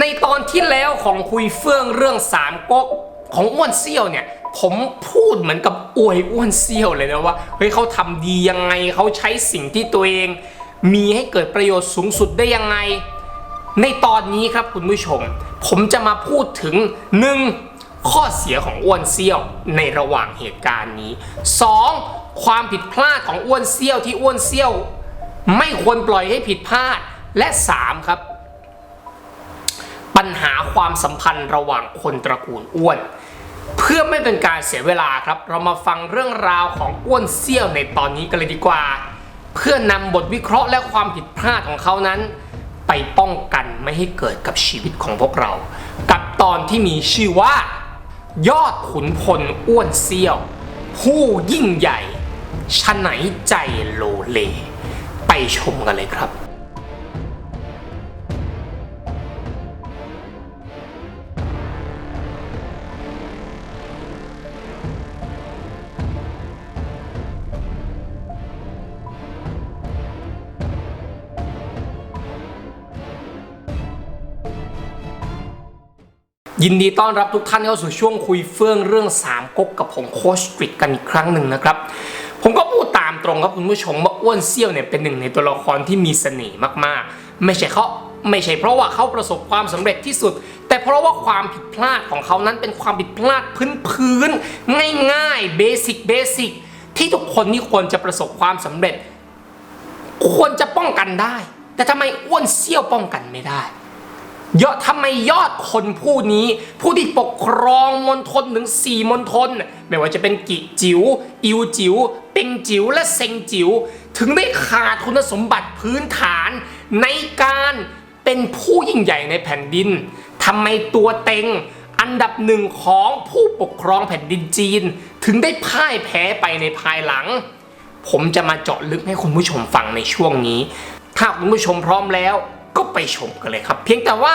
ในตอนที่แล้วของคุยเฟื่องเรื่องสามก๊กของอ้วนเซี่ยวเนี่ย ผมพูดเหมือนกับอวยอ้วนเซี่ยวเลยนะว่าเฮ้ยเขาทำดียังไงเขาใช้สิ่งที่ตัวเอง มีให้เกิดประโยชน์สูงสุดได้ยังไง ในตอนนี้ครับคุณผู้ชม ผมจะมาพูดถึง 1. ข้อเสียของอ้วนเซี่ยวในระหว่างเหตุการณ์นี้ 2. ความผิดพลาดของอ้วนเซี่ยวที่อ้วนเซี่ยว ไม่ควรปล่อยให้ผิดพลาดและ 3. ครับ ปัญหาความสัมพันธ์ระหว่างคนตระกูลอ้วน เพื่อไม่เป็นการเสียเวลาครับ เรามาฟังเรื่องราวของอ้วนเซี่ยวในตอนนี้กันเลยดีกว่า เพื่อนำบทวิเคราะห์และความผิดพลาดของเขานั้น ไปป้องกันไม่ให้เกิดกับชีวิตของพวกเรา กับตอนที่มีชื่อว่า ยอดขุนพลอ้วนเซี่ยว ผู้ยิ่งใหญ่ชะไหนใจโลเล ไปชมกันเลยครับ ยินดีต้อนรับทุกท่านเข้าสู่ช่วงคุยเฟื่องเรื่องสามก๊กกับผมโคชกริดกันอีกครั้งหนึ่งนะครับ ผมก็พูดตามตรงครับคุณผู้ชมว่าอ้วนเซี่ยวเนี่ยเป็นหนึ่งในตัวละครที่มีเสน่ห์มากๆ ไม่ใช่เขาไม่ใช่เพราะว่าเขาประสบความสำเร็จที่สุด แต่เพราะว่าความผิดพลาดของเขานั้นเป็นความผิดพลาดพื้นๆง่ายๆเบสิกเบสิกที่ทุกคนนี่ควรจะประสบความสำเร็จ ควรจะป้องกันได้ แต่ทำไมอ้วนเซี่ยวป้องกันไม่ได้ ยอดทำไมยอดคนผู้นี้ ผู้ที่ปกครองมณฑลถึงสี่มณฑลไม่ว่าจะเป็นกิจิว๋วอิวจิว๋วเป็งจิ๋วและเซงจิ๋วถึงได้ขาดคุณสมบัติพื้นฐานในการเป็นผู้ยิ่งใหญ่ในแผ่นดินทำไมตัวเต็งอันดับหนึ่งของผู้ปกครองแผ่นดินจีน ถึงได้พ่ายแพ้ไปในภายหลัง ผมจะมาเจาะลึกให้คุณผู้ชมฟังในช่วงนี้ ถ้าคุณผู้ชมพร้อมแล้ว ก็ไปชมกันเลยครับ เพียงแต่ว่า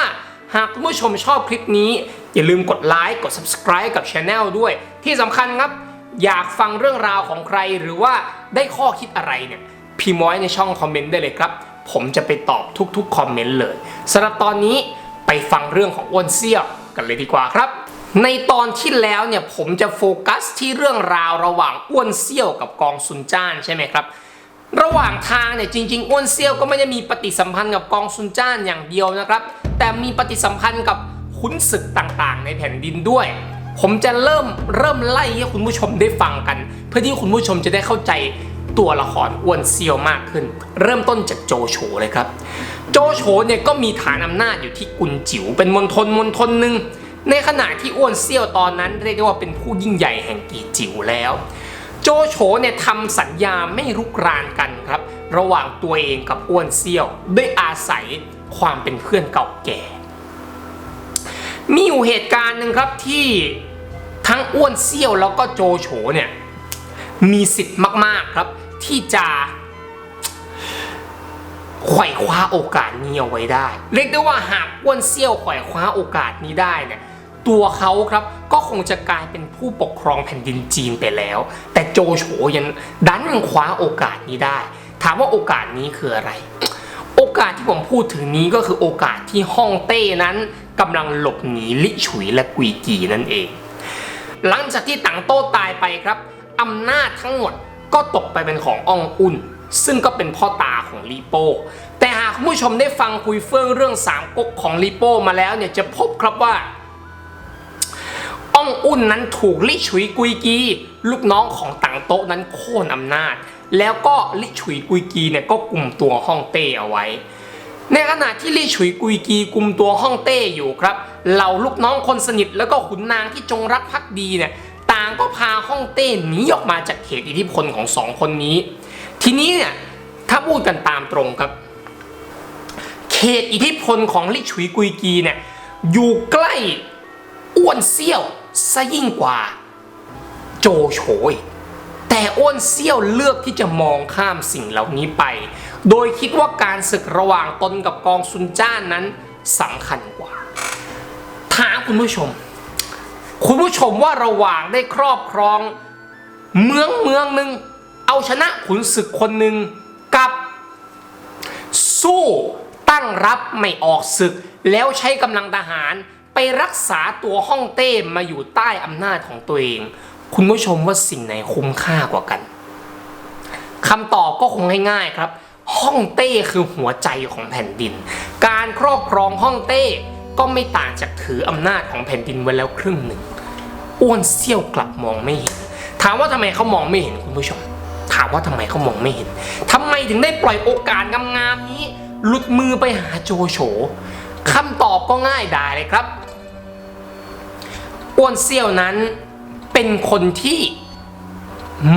หากคุณผู้ชมชอบคลิปนี้ อย่าลืมกดไลค์กด subscribe กับช anel ด้วย ที่สำคัญครับ อยากฟังเรื่องราวของใครหรือว่าได้ข้อคิดอะไรเนี่ยพิมพ์ไว้ในช่องคอมเมนต์ได้เลยครับ ผมจะไปตอบทุกๆคอมเมนต์เลยสำหรับตอนนี้ไปฟังเรื่องของอ้วนเซี่ยวกันเลยดีกว่าครับ ในตอนที่แล้วเนี่ยผมจะโฟกัสที่เรื่องราวระหว่างอ้วนเซี่ยวกับกองซุนจ้านใช่ไหมครับ ระหว่างทางเนี่ยจริง ๆ อ้วนเซี่ยวก็ไม่ได้มีปฏิสัมพันธ์กับกองซุนจ้านอย่างเดียวนะครับ แต่มีปฏิสัมพันธ์กับขุนศึกต่างๆ ในแผ่นดินด้วย ผมจะเริ่มเริ่มไล่ให้คุณผู้ชมได้ฟังกัน เพื่อที่คุณผู้ชมจะได้เข้าใจตัวละครอ้วนเซียวมากขึ้น เริ่มต้นจากโจโฉเลยครับ โจโฉเนี่ยก็มีฐานอำนาจอยู่ที่กุนจิ๋วเป็นมณฑลมณฑลหนึ่งในขณะที่อ้วนเซียวตอนนั้นเรียกได้ว่าเป็นผู้ยิ่งใหญ่แห่งกีจิ๋วแล้ว โจโฉเนี่ยทำสัญญาไม่รุกรานกันครับ ระหว่างตัวเองกับอ้วนเซี่ยวด้วยอาศัยความเป็นเพื่อนเก่าแก่ มีอยู่เหตุการณ์หนึ่งครับที่ทั้งอ้วนเซี่ยวแล้วก็โจโฉเนี่ยมีสิทธิ์มาก ๆ ครับ ที่จะไขว่คว้าโอกาสนี้เอาไว้ได้ เรียกได้ว่าหากอ้วนเซี่ยวไขว่คว้าโอกาสนี้ได้เนี่ยตัวเขาครับก็คงจะกลายเป็นผู้ปกครองแผ่นดินจีนไปแล้ว โจโฉยังดันยังคว้าโอกาสนี้ได้ ถามว่าโอกาสนี้คืออะไร โอกาสที่ผมพูดถึงนี้ก็คือโอกาสที่ฮ่องเต้นั้นกำลังหลบหนีลิฉุยและกุยกีนั่นเอง หลังจากที่ตังโต้ตายไปครับอำนาจทั้งหมดก็ตกไปเป็นของอองอุ่น ซึ่งก็เป็นพ่อตาของลีโป้แต่หากคุณผู้ชมได้ฟังคุยเฟื่องเรื่องสามก๊กของลีโป้มาแล้วเนี่ยจะพบครับว่า อ่องอุ่นนั้นถูกลิฉุยกุยกี ลูกน้องของตังโต๊ะนั้นโค่นอำนาจ แล้วก็ลิฉุยกุยกีเนี่ยก็กลุ่มตัวฮ่องเต้เอาไว้ ในขณะที่ลี่ฉุยกุยกีกลุ่มตัวฮ่องเต้อยู่ครับเหล่าลูกน้องคนสนิทแล้วก็ขุนนางที่จงรักภักดีเนี่ยต่างก็พาฮ่องเต้หนีออกมาจากเขตอิทธิพลของสองคนนี้ ทีนี้เนี่ยถ้าพูดกันตามตรงครับ เขตอิทธิพลของลี่ฉุยกุยกีเนี่ยอยู่ใกล้อ้วนเซี่ยว ซะยิ่งกว่าโจโฉยแต่อ้นเซี่ยวเลือกที่จะมองข้ามสิ่งเหล่านี้ไป โดยคิดว่าการศึกระหว่างตนกับกองซุนจ้านนั้นสำคัญกว่า ถามคุณผู้ชม คุณผู้ชมว่าระหว่างได้ครอบครอง เมืองเมืองหนึ่งเอาชนะขุนศึกคนหนึ่งกับ สู้ตั้งรับไม่ออกศึก แล้วใช้กำลังทหาร ไปรักษาตัวฮ่องเต้มาอยู่ใต้อำนาจของตัวเอง คุณผู้ชมว่าสิ่งไหนคุ้มค่ากว่ากันคำตอบก็คงง่ายๆครับฮ่องเต้คือหัวใจของแผ่นดิน การครอบครองฮ่องเต้ก็ไม่ต่างจากถืออำนาจของแผ่นดินไว้แล้วครึ่งหนึ่งอ้วนเซี่ยวกลับมองไม่เห็น ถามว่าทำไมเขามองไม่เห็นคุณผู้ชม ถามว่าทำไมเขามองไม่เห็นทำไมถึงได้ปล่อยโอกาสงามๆนี้หลุดมือไปหาโจโฉคำตอบก็ง่ายดายเลยครับ อ้วนเซี่ยวนั้นเป็นคนที่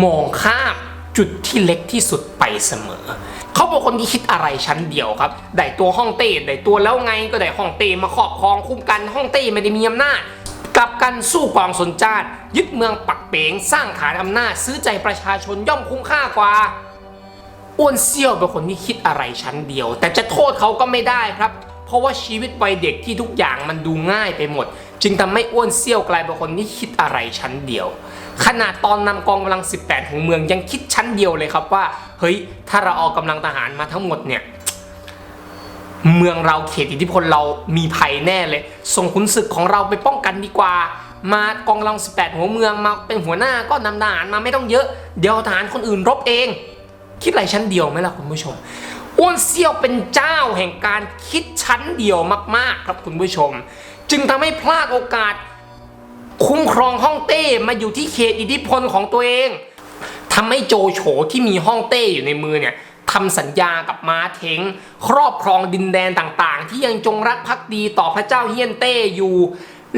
มองข้ามจุดที่เล็กที่สุดไปเสมอ เขาเป็นคนที่คิดอะไรชั้นเดียวครับ ได้ตัวห้องเต้ได้ตัวแล้วไงก็ได้ห้องเต้มาครอบครองคุ้มกันห้องเต้ไม่ได้มีอำนาจกลับกันสู้กองสนจาดยึดเมืองปักเปงสร้างฐานอำนาจซื้อใจประชาชนย่อมคุ้มค่ากว่าอ้วนเซี่ยวเป็นคนที่คิดอะไรชั้นเดียว แต่จะโทษเขาก็ไม่ได้ครับ เพราะว่าชีวิตวัยเด็กที่ทุกอย่างมันดูง่ายไปหมด จึงทำให้อ้วนเซี่ยวกลายเป็นคนที่คิดอะไรชั้นเดียว ขนาดตอนนำกองกำลัง 18 ของเมืองยังคิดชั้นเดียวเลยครับว่า เฮ้ย ถ้าเราเอากำลังทหารมาทั้งหมดเนี่ย เมืองเราเขตอิทธิพลเรามีภัยแน่เลย ส่งขุนศึกของเราไปป้องกันดีกว่า มากองกำลัง 18 หัวเมืองมาเป็นหัวหน้าก็นำทหารมาไม่ต้องเยอะ เดี๋ยวทหารคนอื่นรบเอง คิดอะไรชั้นเดียวไหมล่ะคุณผู้ชมอ้วนเซี่ยวเป็นเจ้าแห่งการคิดชั้นเดียวมากๆ ครับคุณผู้ชม จึงทำให้พลาดโอกาส คุ้มครองฮ่องเต้มาอยู่ที่เขตอิทธิพลของตัวเองทำให้โจโฉที่มีฮ่องเต้อยู่ในมือเนี่ยทำสัญญากับม้าเทงครอบครองดินแดนต่างๆ ที่ยังจงรักภักดีต่อพระเจ้าเฮียนเต้อยู่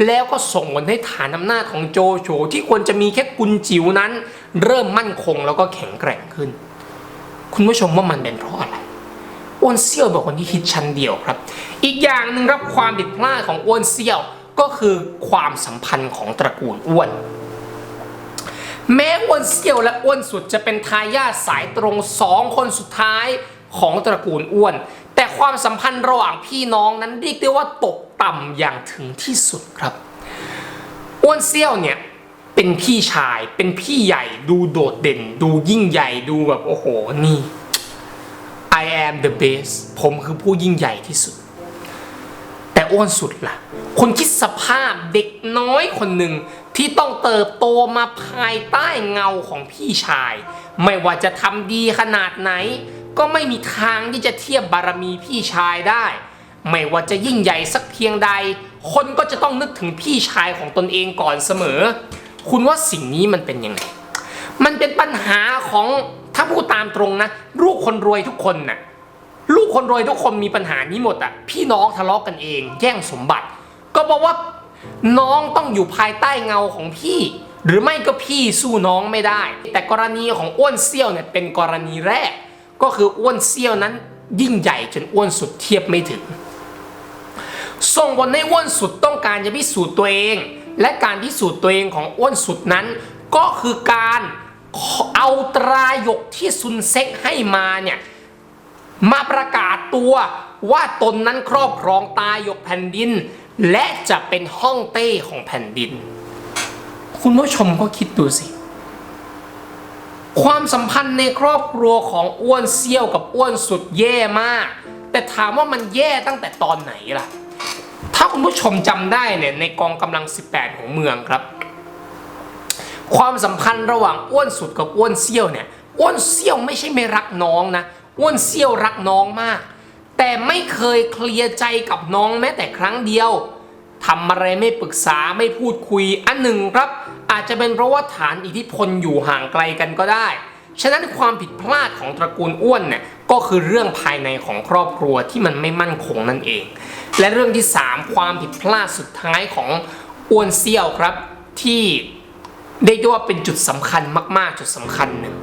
แล้วก็ส่งผลให้ฐานอำนาจของโจโฉที่ควรจะมีแค่กุนจิ๋วนั้น เริ่มมั่นคงแล้วก็แข็งแกร่งขึ้น คุณผู้ชมว่ามันเป็นเพราะอะไร อ้วนเซี่ยวเป็นคนที่คิดชั้นเดียวครับ อีกอย่างหนึ่งรับความผิดพลาดของอ้วนเซี่ยวก็คือความสัมพันธ์ของตระกูลอ้วน แม้อ้วนเซี่ยวและอ้วนสุดจะเป็นทายาทสายตรงสองคนสุดท้ายของตระกูลอ้วน แต่ความสัมพันธ์ระหว่างพี่น้องนั้นเรียกได้ว่าตกต่ำอย่างถึงที่สุดครับอ้วนเซี่ยวเนี่ยเป็นพี่ชายเป็นพี่ใหญ่ดูโดดเด่น ดูยิ่งใหญ่ดูแบบโอ้โหนี่ am the best ผมคือผู้ยิ่งใหญ่ที่สุด แต่อ้วนสุดล่ะ คุณคิดสภาพเด็กน้อยคนหนึ่งที่ต้องเติบโตมาภายใต้เงาของพี่ชาย ไม่ว่าจะทำดีขนาดไหน ก็ไม่มีทางที่จะเทียบบารมีพี่ชายได้ ไม่ว่าจะยิ่งใหญ่สักเพียงใด คนก็จะต้องนึกถึงพี่ชายของตนเองก่อนเสมอ คุณว่าสิ่งนี้มันเป็นยังไง มันเป็นปัญหาของถ้าพูดตามตรงนะ ลูกคนรวยทุกคนน่ะ ลูกคนรวยทุกคนมีปัญหานี้หมดอะพี่น้องทะเลาะกันเอง แย่งสมบัติ ก็บอกว่าน้องต้องอยู่ภายใต้เงาของพี่ หรือไม่ก็พี่สู้น้องไม่ได้ แต่กรณีของอ้วนเซี่ยวเนี่ยเป็นกรณีแรก ก็คืออ้วนเซี่ยวนั้นยิ่งใหญ่จนอ้วนสุดเทียบไม่ถึง ส่งผลให้อ้วนสุดต้องการจะพิสูจน์ตัวเอง และการพิสูจน์ตัวเองของอ้วนสุดนั้น ก็คือการเอาตราหยกที่ซุนเซ็กให้มาเนี่ย มาประกาศตัวว่าตนนั้นครอบครองตายกแผ่นดิน และจะเป็นห้องเต้ของแผ่นดิน คุณผู้ชมก็คิดดูสิ ความสัมพันธ์ในครอบครัวของอ้วนเซี่ยวกับอ้วนสุดแย่มาก แต่ถามว่ามันแย่ตั้งแต่ตอนไหนล่ะ ถ้าคุณผู้ชมจำได้เนี่ยในกองกำลัง 18 ของเมืองครับ ความสัมพันธ์ระหว่างอ้วนสุดกับอ้วนเซี่ยวเนี่ยอ้วนเซี่ยวไม่ใช่ไม่รักน้องนะ อ้วนเซี่ยวรักน้องมาก แต่ไม่เคยเคลียร์ใจกับน้องแม้แต่ครั้งเดียวทำอะไรไม่ปรึกษาไม่พูดคุย อันหนึ่งครับ อาจจะเป็นเพราะว่าฐานอิทธิพลอยู่ห่างไกลกันก็ได้ ฉะนั้นความผิดพลาดของตระกูลอ้วนเนี่ยก็คือเรื่องภายในของครอบครัวที่มันไม่มั่นคงนั่นเอง และเรื่องที่ 3 ความผิดพลาดสุดท้ายของอ้วนเซี่ยวครับ ที่เรียกได้ว่าเป็นจุดสำคัญมาก ๆ จุดสำคัญหนึ่ง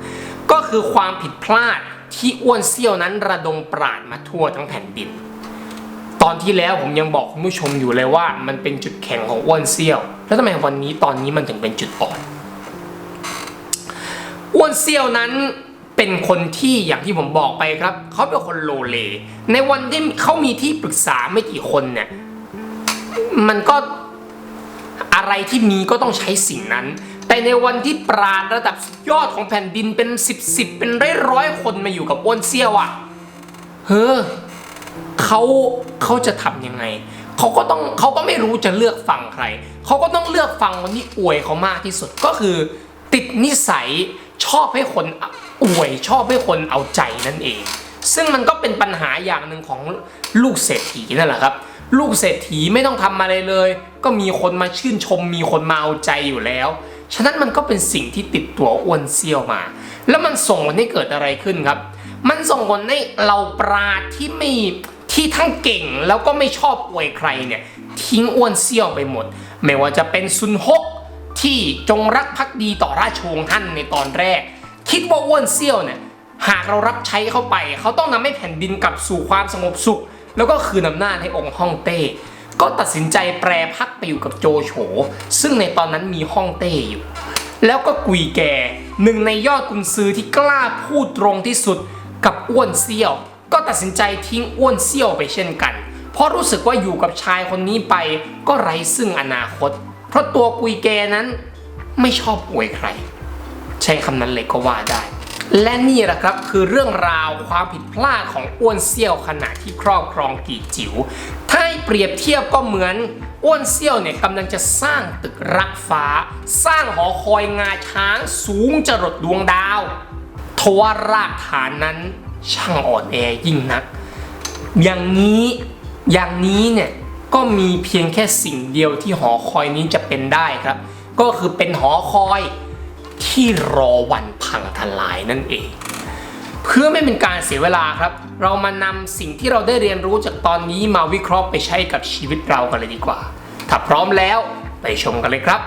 ก็คือความผิดพลาด ที่อ้วนเซี่ยวนั้นระดมปราดมาทั่วทั้งแผ่นดิน ตอนที่แล้วผมยังบอกคุณผู้ชมอยู่เลยว่า มันเป็นจุดแข็งของอ้วนเซี่ยว แล้วทำไมวันนี้ตอนนี้มันถึงเป็นจุดอ่อน อ้วนเซี่ยวนั้นเป็นคนที่อย่างที่ผมบอกไปครับ เขาเป็นคนโลเล ในวันที่เขามีที่ปรึกษาไม่กี่คนเนี่ย มันก็อะไรที่มีก็ต้องใช้สิ่งนั้น แต่ในวันที่ปราณระดับยอดของแผ่นดินเป็นสิบสิบเป็นร้อยร้อยคนมาอยู่กับอ้วนเซี่ยวอะ่ะเฮ้อเขาเขาจะทำยังไงเขาก็ต้องเขาก็ไม่รู้จะเลือกฟังใคร เขาก็ต้องเลือกฟังคนที่อวยเขามากที่สุดก็คือ ติดนิสัยชอบให้คนอวยชอบให้คนเอาใจนั่นเอง ซึ่งมันก็เป็นปัญหาอย่างหนึ่งของลูกเศรษฐีนั่นแหละครับ ลูกเศรษฐีไม่ต้องทำอะไรเลย ก็มีคนมาชื่นชม มีคนมาเอาใจอยู่แล้ว ฉะนั้นมันก็เป็นสิ่งที่ติดตัวอ้วนเซี่ยวมา แล้วมันส่งผลให้เกิดอะไรขึ้นครับ มันส่งผลให้เราปราดที่ไม่ที่ทั้งเก่งแล้วก็ไม่ชอบอวยใครเนี่ยทิ้งอ้วนเซี่ยวไปหมด ไม่ว่าจะเป็นซุนฮกที่จงรักภักดีต่อราชวงศ์ฮั่นในตอนแรก คิดว่าอ้วนเซี่ยวเนี่ยหากเรารับใช้เข้าไป เขาต้องทำให้แผ่นดินกลับสู่ความสงบสุข แล้วก็คืนอำนาจให้องค์ฮ่องเต้ ก็ตัดสินใจแปรพักไปอยู่กับโจโฉซึ่งในตอนนั้นมีฮ่องเต้อยู่ แล้วก็กุยแกหนึ่งในยอดกุนซือที่กล้าพูดตรงที่สุดกับอ้วนเซี่ยว ก็ตัดสินใจทิ้งอ้วนเซี่ยวไปเช่นกัน เพราะรู้สึกว่าอยู่กับชายคนนี้ไปก็ไร้ซึ่งอนาคต เพราะตัวกุยแกนั้นไม่ชอบอวยใคร ใช้คำนั้นเลยก็ว่าได้ และนี่แหละครับคือเรื่องราวความผิดพลาดของอ้วนเซี่ยวขณะที่ครอบครองกีจิ๋ว ถ้าให้เปรียบเทียบก็เหมือนอ้วนเซี่ยวเนี่ยกำลังจะสร้างตึกรักฟ้า สร้างหอคอยงาช้างสูงจรดดวงดาวทว่ารากฐานนั้นช่างอ่อนแอยิ่งนัก อย่างนี้อย่างนี้เนี่ยก็มีเพียงแค่สิ่งเดียวที่หอคอยนี้จะเป็นได้ครับ ก็คือเป็นหอคอย ที่รอวันพังทลายนั่นเอง เพื่อไม่เป็นการเสียเวลาครับ เรามานำสิ่งที่เราได้เรียนรู้จากตอนนี้มาวิเคราะห์ไปใช้กับชีวิตเรากันเลยดีกว่า ถ้าพร้อมแล้วไปชมกันเลยครับ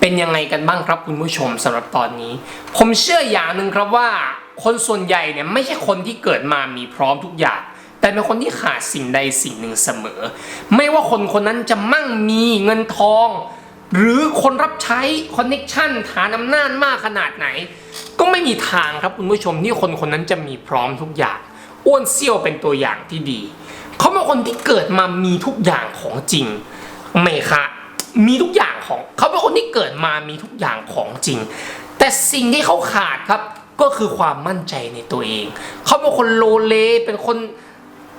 เป็นยังไงกันบ้างครับคุณผู้ชมสำหรับตอนนี้ ผมเชื่ออย่างหนึ่งครับว่า คนส่วนใหญ่เนี่ยไม่ใช่คนที่เกิดมามีพร้อมทุกอย่างแต่เป็นคนที่ขาดสิ่งใดสิ่งหนึ่งเสมอ ไม่ว่าคนคนนั้นจะมั่งมีเงินทอง หรือคนรับใช้คอนเน็ชันฐานอำนาจมากขนาดไหน ก็ไม่มีทางครับคุณผู้ชมที่คนคนนั้นจะมีพร้อมทุกอย่าง อ้วนเซี่ยวเป็นตัวอย่างที่ดี เขาเป็นคนที่เกิดมามีทุกอย่างของจริงไม่คะมีทุกอย่างของเขาเป็นคนที่เกิดมามีทุกอย่างของจริง แต่สิ่งที่เขาขาดครับก็คือความมั่นใจในตัวเอง เขาเป็นคนโลเลเป็นคน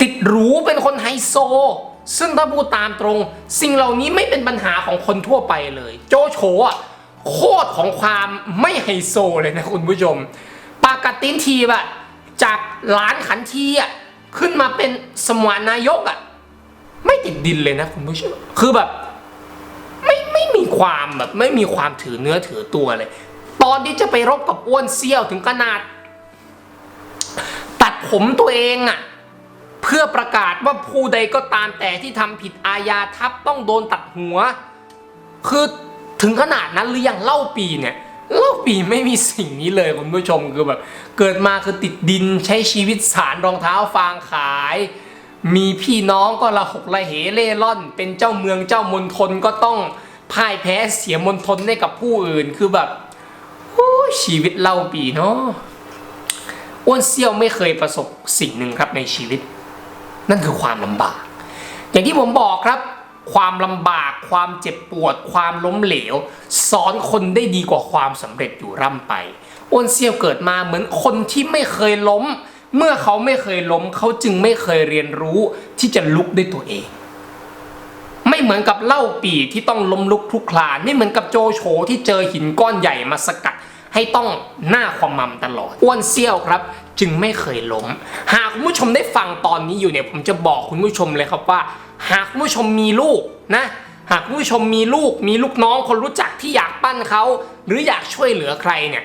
ติดหรูเป็นคนไฮโซ ซึ่งถ้าพูดตามตรง สิ่งเหล่านี้ไม่เป็นปัญหาของคนทั่วไปเลย โจโฉอะโคตรของความไม่ไฮโซเลยนะคุณผู้ชม ปากกัดตินทีบอะจากหลานขันทีอะขึ้นมาเป็นสมานนายกอะไม่ติดดินเลยนะคุณผู้ชม คือแบบ ไม่ไม่มีความแบบไม่มีความถือเนื้อถือตัวเลย ตอนที่จะไปรบกับอ้วนเซี่ยวถึงขนาด ตัดผมตัวเองอะ เพื่อประกาศว่าผู้ใดก็ตามแต่ที่ทำผิดอาญาทัพต้องโดนตัดหัว คือถึงขนาดนั้นหรือยังเล่าปีเนี่ยเล่าปีไม่มีสิ่งนี้เลยคุณผู้ชมคือแบบเกิดมาคือติดดินใช้ชีวิตสารรองเท้าฟางขาย มีพี่น้องก็ละหกละเหเล่ร่อน เป็นเจ้าเมืองเจ้ามณฑลก็ต้องพ่ายแพ้เสียมณฑลให้กับผู้อื่นคือแบบโอ้ชีวิตเล่าปีเนาะอ้วนเซี่ยวไม่เคยประสบสิ่งหนึ่งครับในชีวิต นั่นคือความลำบาก อย่างที่ผมบอกครับ ความลำบาก ความเจ็บปวด ความล้มเหลว สอนคนได้ดีกว่าความสำเร็จอยู่ร่ำไปอ้วนเซี่ยวเกิดมาเหมือนคนที่ไม่เคยล้ม เมื่อเขาไม่เคยล้ม เขาจึงไม่เคยเรียนรู้ที่จะลุกด้วยตัวเอง ไม่เหมือนกับเล่าปีที่ต้องล้มลุกคลุกคลาน ไม่เหมือนกับโจโฉที่เจอหินก้อนใหญ่มาสกัดให้ต้องหน้าความมั่มตลอด อ้วนเซี่ยวครับ จึงไม่เคยล้ม หากคุณผู้ชมได้ฟังตอนนี้อยู่เนี่ยผมจะบอกคุณผู้ชมเลยครับว่า หากคุณผู้ชมมีลูกนะหากคุณผู้ชมมีลูกมีลูกน้องคนรู้จักที่อยากปั้นเขาหรืออยากช่วยเหลือใครเนี่ย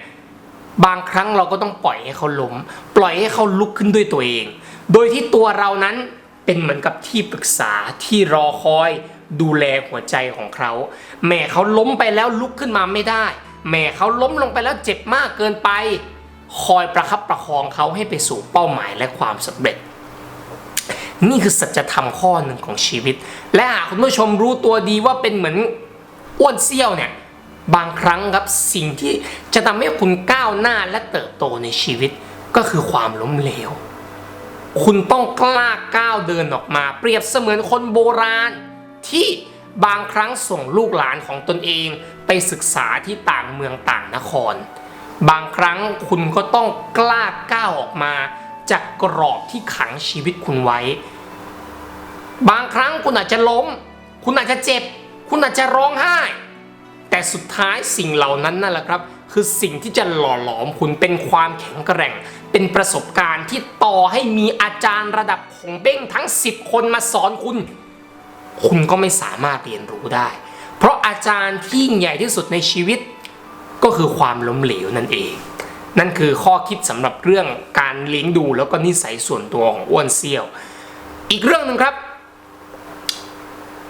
บางครั้งเราก็ต้องปล่อยให้เขาล้ม ปล่อยให้เขาลุกขึ้นด้วยตัวเอง โดยที่ตัวเรานั้นเป็นเหมือนกับที่ปรึกษาที่รอคอยดูแลหัวใจของเขา แม่เขาล้มไปแล้วลุกขึ้นมาไม่ได้ แม่เขาล้มลงไปแล้วเจ็บมากเกินไป คอยประคับประคองเขาให้ไปสู่เป้าหมายและความสำเร็จ นี่คือสัจธรรมข้อหนึ่งของชีวิต และหากคุณผู้ชมรู้ตัวดีว่าเป็นเหมือนอ้วนเซี่ยวเนี่ยบางครั้งครับสิ่งที่จะทำให้คุณก้าวหน้าและเติบโตในชีวิตก็คือความล้มเหลว คุณต้องกล้าก้าวเดินออกมา เปรียบเสมือนคนโบราณ ที่บางครั้งส่งลูกหลานของตนเองไปศึกษาที่ต่างเมืองต่างนคร บางครั้งคุณก็ต้องกล้าก้าวออกมา จากกรอบที่ขังชีวิตคุณไว้ บางครั้งคุณอาจจะล้ม คุณอาจจะเจ็บ คุณอาจจะร้องไห้ แต่สุดท้ายสิ่งเหล่านั้นนั่นแหละครับ คือสิ่งที่จะหล่อหลอมคุณเป็นความแข็งแกร่ง เป็นประสบการณ์ที่ต่อให้มีอาจารย์ระดับของเบ้งทั้ง 10 คนมาสอนคุณ คุณก็ไม่สามารถเรียนรู้ได้ เพราะอาจารย์ที่ใหญ่ที่สุดในชีวิต ก็คือความล้มเหลวนั่นเอง นั่นคือข้อคิดสำหรับเรื่องการเลี้ยงดูแล้วก็นิสัยส่วนตัวของอ้วนเซี่ยว อีกเรื่องหนึ่งครับ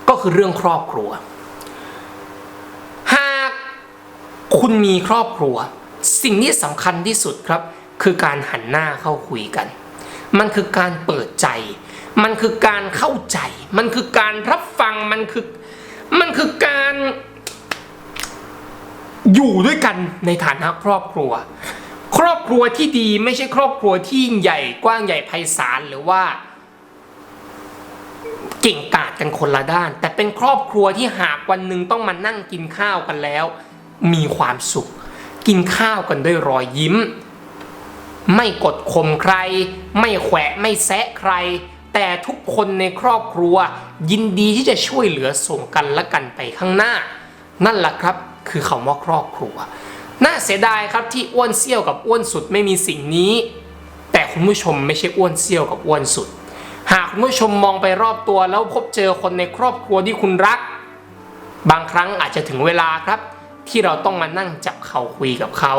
ก็คือเรื่องครอบครัว หากคุณมีครอบครัว สิ่งที่สำคัญที่สุดครับ คือการหันหน้าเข้าคุยกัน มันคือการเปิดใจ มันคือการเข้าใจ มันคือการรับฟังมันคือมันคือการ อยู่ด้วยกันในฐานะครอบครัว ครอบครัวที่ดีไม่ใช่ครอบครัวที่ยิ่งใหญ่กว้างใหญ่ไพศาลหรือว่าเก่งกาจกันคนละด้าน แต่เป็นครอบครัวที่หากวันหนึ่งต้องมานั่งกินข้าวกันแล้ว มีความสุข กินข้าวกันด้วยรอยยิ้ม ไม่กดข่มใคร ไม่แขวะไม่แซะใคร แต่ทุกคนในครอบครัว ยินดีที่จะช่วยเหลือส่งกันและกันไปข้างหน้า นั่นแหละครับ คือคำว่าครอบครัว น่าเสียดายครับที่อ้วนเซี่ยวกับอ้วนสุดไม่มีสิ่งนี้ แต่คุณผู้ชมไม่ใช่อ้วนเซี่ยวกับอ้วนสุด หากคุณผู้ชมมองไปรอบตัวแล้วพบเจอคนในครอบครัวที่คุณรัก บางครั้งอาจจะถึงเวลาครับ ที่เราต้องมานั่งจับเขาคุยกับเขา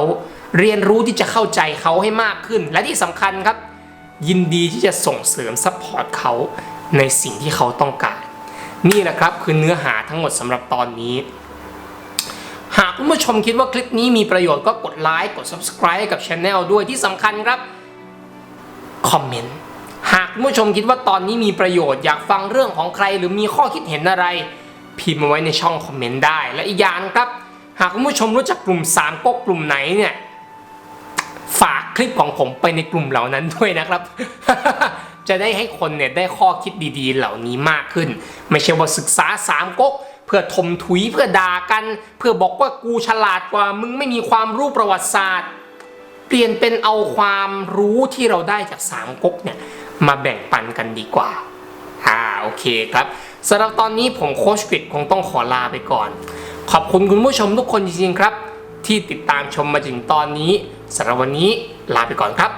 เรียนรู้ที่จะเข้าใจเขาให้มากขึ้น และที่สำคัญครับ ยินดีที่จะส่งเสริมซัพพอร์ตเขาในสิ่งที่เขาต้องการ นี่แหละครับคือเนื้อหาทั้งหมดสำหรับตอนนี้ หากคุณผู้ชมคิดว่าคลิปนี้มีประโยชน์ก็กดไลค์กด subscribe กับช anel ด้วยที่สำคัญครับคอมเมนต์หากคุณผู้ชมคิดว่าตอนนี้มีประโยชน์อยากฟังเรื่องของใครหรือมีข้อคิดเห็นอะไร พิมพ์มาไว้ในช่องคอมเมนต์ได้ และอีกอย่างครับ หากคุณผู้ชมรู้จักกลุ่มสามก๊กกลุ่มไหนเนี่ยฝากคลิปของผมไปในกลุ่มเหล่านั้นด้วยนะครับ จะได้ให้คนเนี่ยได้ข้อคิดดีๆ เหล่านี้มากขึ้น ไม่ใช่ว่าศึกษาสามก๊ก พื่อทมถุยเพื่อด่ากัน เพื่อบอกว่ากูฉลาดกว่ามึงไม่มีความรู้ประวัติศาสตร์ เปลี่ยนเป็นเอาความรู้ที่เราได้จากสามก๊กเนี่ยมาแบ่งปันกันดีกว่าอ่าโอเคครับสำหรับตอนนี้ผมโคชกริดคงต้องขอลาไปก่อน ขอบคุณคุณผู้ชมทุกคนจริงๆครับ ที่ติดตามชมมาถึงตอนนี้สำหรับวันนี้ลาไปก่อนครับ